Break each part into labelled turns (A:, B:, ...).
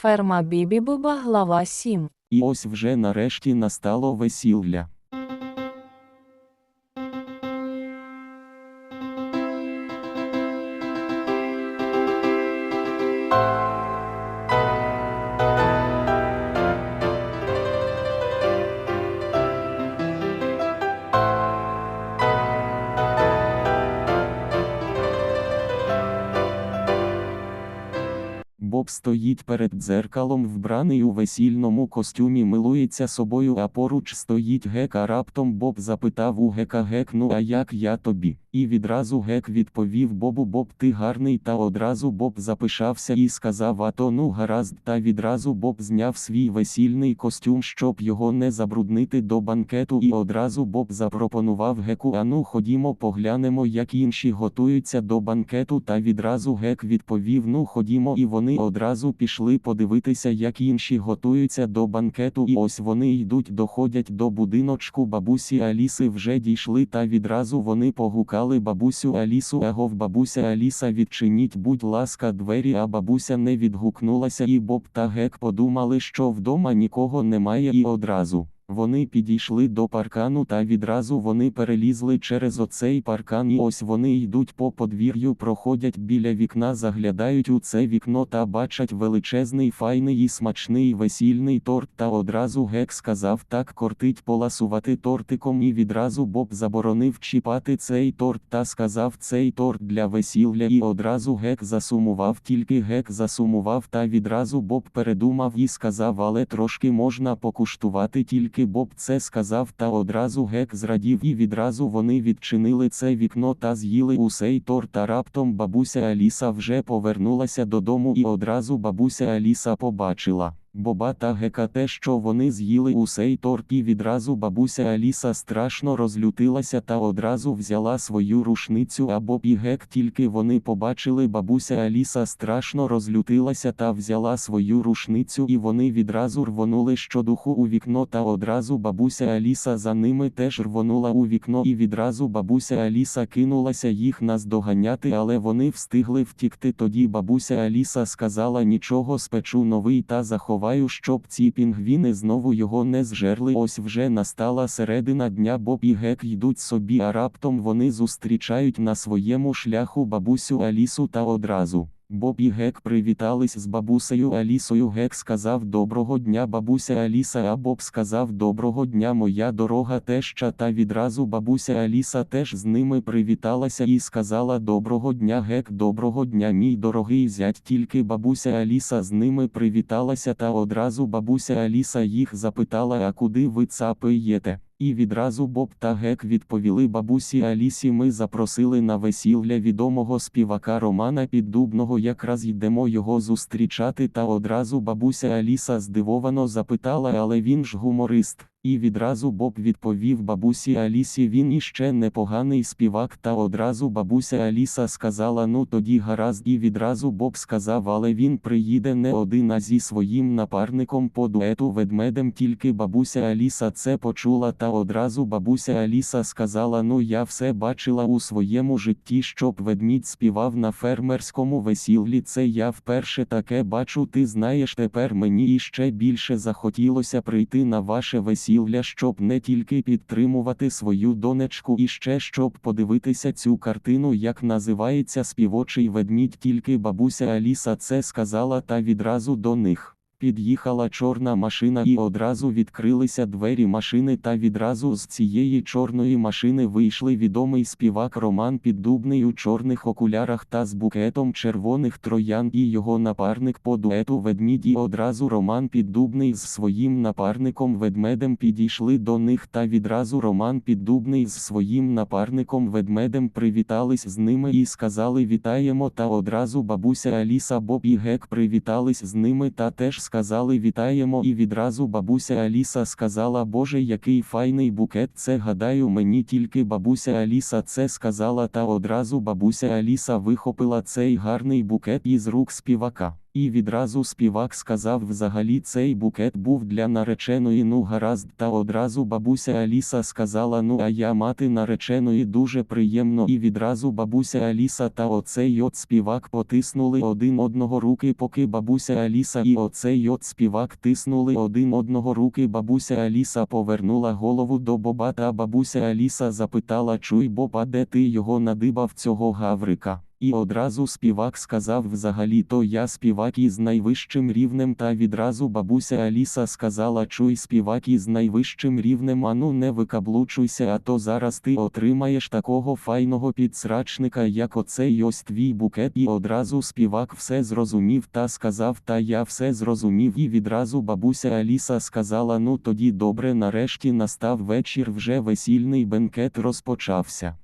A: Ферма Бібі-Буба, глава 7.
B: І ось вже нарешті настало весілля. Боб стоїть перед дзеркалом, вбраний у весільному костюмі, милується собою, а поруч стоїть гек, а раптом Боб запитав у гека гек, ну а як я тобі? І відразу гек відповів Бобу Боб, ти гарний, та одразу Боб запишався і сказав, а то ну гаразд, та відразу Боб зняв свій весільний костюм, щоб його не забруднити до банкету, і одразу Боб запропонував геку, а ну ходімо, поглянемо, як інші готуються до банкету, та відразу гек відповів, ну ходімо, і вони одразу пішли подивитися, як інші готуються до банкету, і ось вони йдуть, доходять до будиночку бабусі Аліси вже дійшли, та відразу вони погукали бабусю Алісу, агов бабуся Аліса відчиніть, будь ласка, двері, а бабуся не відгукнулася, і Боб та Гек подумали, що вдома нікого немає, і одразу. Вони підійшли до паркану та відразу вони перелізли через оцей паркан і ось вони йдуть по подвір'ю, проходять біля вікна, заглядають у це вікно та бачать величезний файний і смачний весільний торт. Та одразу гек сказав так кортить поласувати тортиком і відразу Боб заборонив чіпати цей торт та сказав цей торт для весілля і одразу гек засумував, тільки гек засумував та відразу Боб передумав і сказав, але трошки можна покуштувати тільки тільки Боб це сказав, та одразу гек зрадів, і відразу вони відчинили це вікно та з'їли усей торт. Та раптом бабуся Аліса вже повернулася додому, і одразу бабуся Аліса побачила. Боба та гека те, що вони з'їли усей торт, і відразу бабуся Аліса страшно розлютилася та одразу взяла свою рушницю, а Боб і гек тільки вони побачили бабуся Аліса страшно розлютилася та взяла свою рушницю, і вони відразу рвонули щодуху у вікно, та одразу бабуся Аліса за ними теж рвонула у вікно, і відразу бабуся Аліса кинулася їх наздоганяти, але вони встигли втікти. Тоді бабуся Аліса сказала нічого спечу новий та заховаю, щоб ці пінгвіни знову його не зжерли. Ось вже настала середина дня, Боб і гек йдуть собі, а раптом вони зустрічають на своєму шляху бабусю Алісу та одразу. Боб і Гек привітались з бабусею Алісою. Гек сказав Доброго дня, бабуся Аліса, а Боб сказав Доброго дня, моя дорога теща. Та відразу бабуся Аліса теж з ними привіталася і сказала Доброго дня, Гек, доброго дня, мій дорогий зять. Тільки бабуся Аліса з ними привіталася, та одразу бабуся Аліса їх запитала, а куди ви цапаєте? І відразу Боб та Гек відповіли бабусі Алісі. Ми запросили на весілля відомого співака Романа Піддубного. Якраз йдемо його зустрічати. Та одразу бабуся Аліса здивовано запитала, але він ж гуморист. І відразу Боб відповів бабусі Алісі, він іще непоганий співак. Та одразу бабуся Аліса сказала: Ну тоді гаразд, і відразу Боб сказав, але він приїде не один, а зі своїм напарником по дуету ведмедем. Тільки бабуся Аліса це почула, та одразу бабуся Аліса сказала: Ну я все бачила у своєму житті, щоб ведмідь співав на фермерському весіллі. Це я вперше таке бачу. Ти знаєш, тепер мені іще більше захотілося прийти на ваше весілля весілля, щоб не тільки підтримувати свою донечку і ще щоб подивитися цю картину, як називається співочий ведмідь, тільки бабуся Аліса це сказала та відразу до них. Під'їхала чорна машина і одразу відкрилися двері машини, та відразу з цієї чорної машини вийшли відомий співак Роман Піддубний у чорних окулярах та з букетом червоних троян і його напарник по дуету ведмідь і одразу Роман Піддубний з своїм напарником ведмедем підійшли до них, та відразу Роман Піддубний з своїм напарником ведмедем привітались з ними і сказали Вітаємо! Та одразу бабуся Аліса Боб і Гек привітались з ними та теж сказали вітаємо, і відразу бабуся Аліса сказала, Боже, який файний букет. Це гадаю, мені тільки бабуся Аліса це сказала, та одразу бабуся Аліса вихопила цей гарний букет із рук співака. І відразу співак сказав взагалі цей букет був для нареченої ну гаразд та одразу бабуся Аліса сказала ну а я мати нареченої дуже приємно і відразу бабуся Аліса та оцей от співак потиснули один одного руки поки бабуся Аліса і оцей от співак тиснули один одного руки бабуся Аліса повернула голову до Боба та бабуся Аліса запитала чуй Боба де ти його надибав цього гаврика. І одразу співак сказав взагалі то я співак із найвищим рівнем та відразу бабуся Аліса сказала чуй співак із найвищим рівнем ану не викаблучуйся а то зараз ти отримаєш такого файного підсрачника як оцей ось твій букет і одразу співак все зрозумів та сказав та я все зрозумів і відразу бабуся Аліса сказала ну тоді добре нарешті настав вечір вже весільний бенкет розпочався.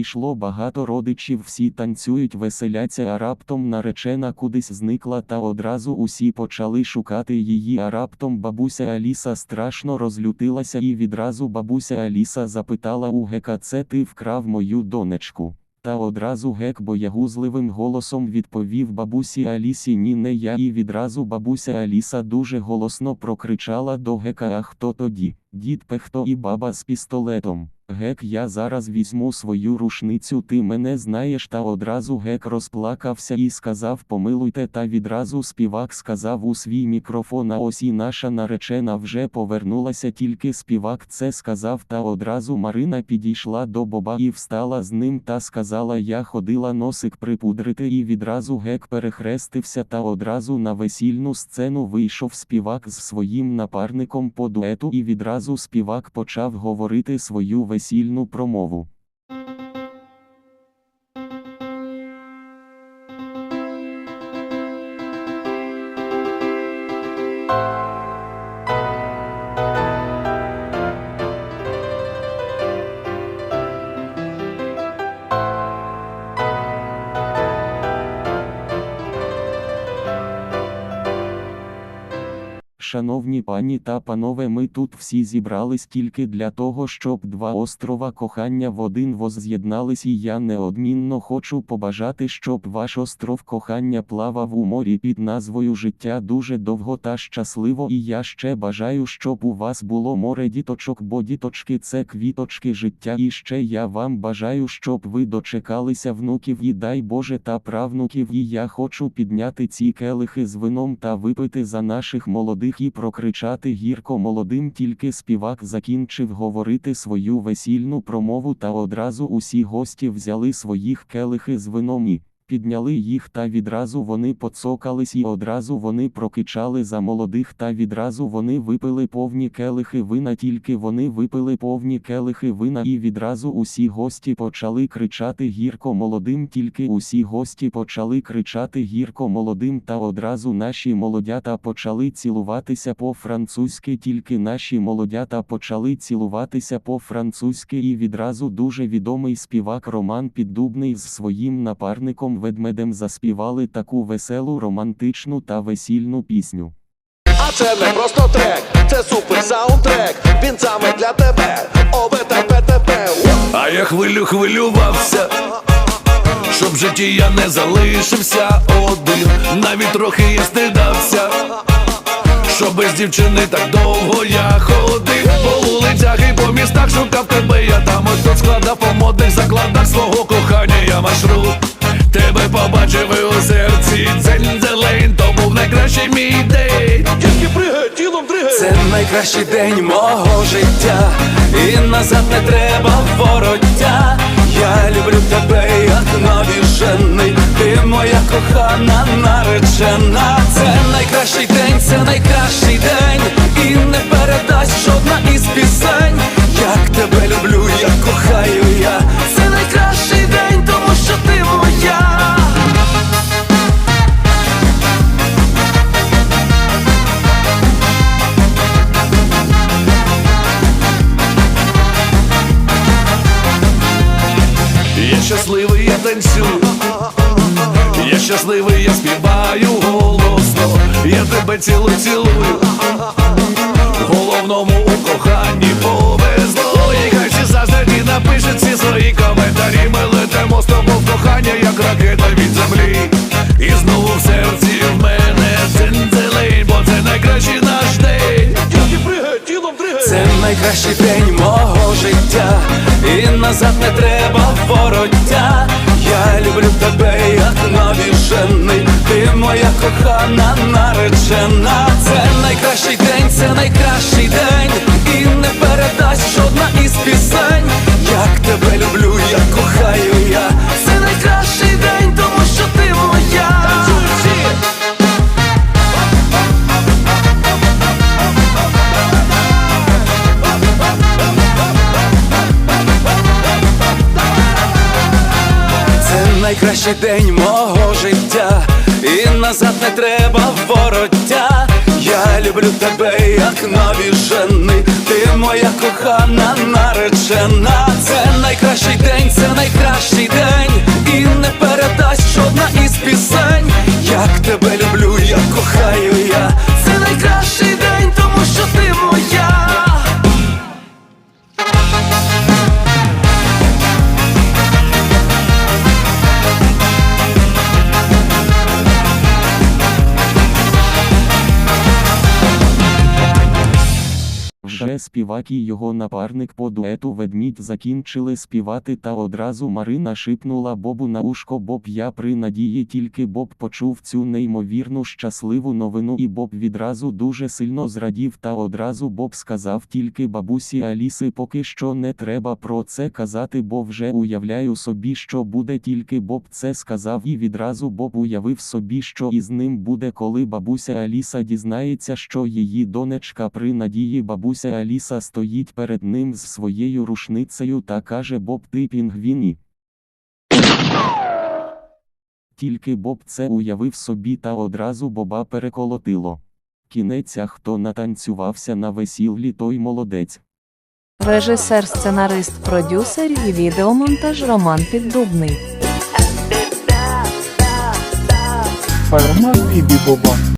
B: Прийшло багато родичів, всі танцюють, веселяться, а раптом наречена кудись зникла та одразу усі почали шукати її, а раптом бабуся Аліса страшно розлютилася і відразу бабуся Аліса запитала у гека це ти вкрав мою донечку. Та одразу гек боягузливим голосом відповів бабусі Алісі ні не я і відразу бабуся Аліса дуже голосно прокричала до гека а хто тоді, дід Пехто і баба з пістолетом. Гек, я зараз візьму свою рушницю, ти мене знаєш, та одразу гек розплакався і сказав помилуйте, та відразу співак сказав у свій мікрофон, а ось і наша наречена вже повернулася, тільки співак це сказав, та одразу Марина підійшла до Боба і встала з ним та сказала я ходила носик припудрити і відразу гек перехрестився та одразу на весільну сцену вийшов співак з своїм напарником по дуету і відразу співак почав говорити свою весільну промову. Шановні пані та панове, ми тут всі зібрались тільки для того, щоб два острова кохання в один возз'єднались, і я неодмінно хочу побажати, щоб ваш остров кохання плавав у морі під назвою Життя дуже довго та щасливо. І я ще бажаю, щоб у вас було море діточок, бо діточки це квіточки життя. І ще я вам бажаю, щоб ви дочекалися внуків і дай Боже та правнуків. І я хочу підняти ці келихи з вином та випити за наших молодих і прокричати гірко молодим. Тільки співак закінчив говорити свою весільну промову, та одразу усі гості взяли своїх келихи з вином і підняли їх, та відразу вони поцокались, і одразу вони прокичали за молодих, та відразу вони випили повні келихи вина, тільки вони випили повні келихи вина, і відразу усі гості почали кричати гірко молодим, тільки усі гості почали кричати гірко молодим, та одразу наші молодята почали цілуватися по-французьки, тільки наші молодята почали цілуватися по-французьки, і відразу дуже відомий співак Роман Піддубний з своїм напарником ведмедем заспівали таку веселу, романтичну та весільну пісню.
C: А це не просто трек, це супер саундтрек. Він саме для тебе. ОБТПТП.
D: А я хвилю хвилювався, щоб в житті я не залишився один, навіть трохи я стидався, що без дівчини так довго я ходив по вулицях і по містах шукав тебе, я там ось тут складав по модних закладах свого кохання, я маршрут побачив у серці Дзень-дзелень, то був найкращий мій день
C: Тільки пригай, тілом дригай.
E: Це найкращий день мого життя, і назад не треба вороття. Я люблю тебе, як навіжений, ти моя кохана наречена. Це найкращий день, це найкращий день, і не передасть жодна із пісень. Як тебе люблю,
D: щасливий, я танцюю. Я щасливий, я співаю голосно. Я тебе цілую, цілую. Головному у коханні повезло. І хай всі напишуть всі свої коментарі. Ми летимо з тобою в кохання, як ракета від землі. І знову в серці в мене цинцелень, бо це найкращий наш день.
C: Тільки пригай, тілом дригай
E: Це найкращий день мого життя, і назад не треба вороття. Люблю тебе, як навіжений, ти моя кохана наречена. Це найкращий день, це найкращий найкращий день мого життя, і назад не треба вороття. Я люблю тебе, як навіжений, ти моя кохана наречена. Це найкращий день, це найкращий день, і не передасть жодна із пісень. Як тебе люблю, як кохаю я.
B: Співак і його напарник по дуету ведмідь закінчили співати, та одразу Марина шипнула Бобу на ушко. Боб я при надії тільки Боб почув цю неймовірну щасливу новину і Боб відразу дуже сильно зрадів та одразу Боб сказав тільки бабусі Аліси поки що не треба про це казати, бо вже уявляю собі, що буде тільки Боб це сказав і відразу Боб уявив собі, що із ним буде, коли бабуся Аліса дізнається, що її донечка при надії бабуся Аліса стоїть перед ним з своєю рушницею та каже Боб ти пінгвіні. Тільки Боб це уявив собі та одразу Боба переколотило. Кінець, а хто натанцювався на весіллі, той молодець.
A: Режисер, сценарист, продюсер і відеомонтаж Роман Піддубний.
F: Фаерман Бібі Боба.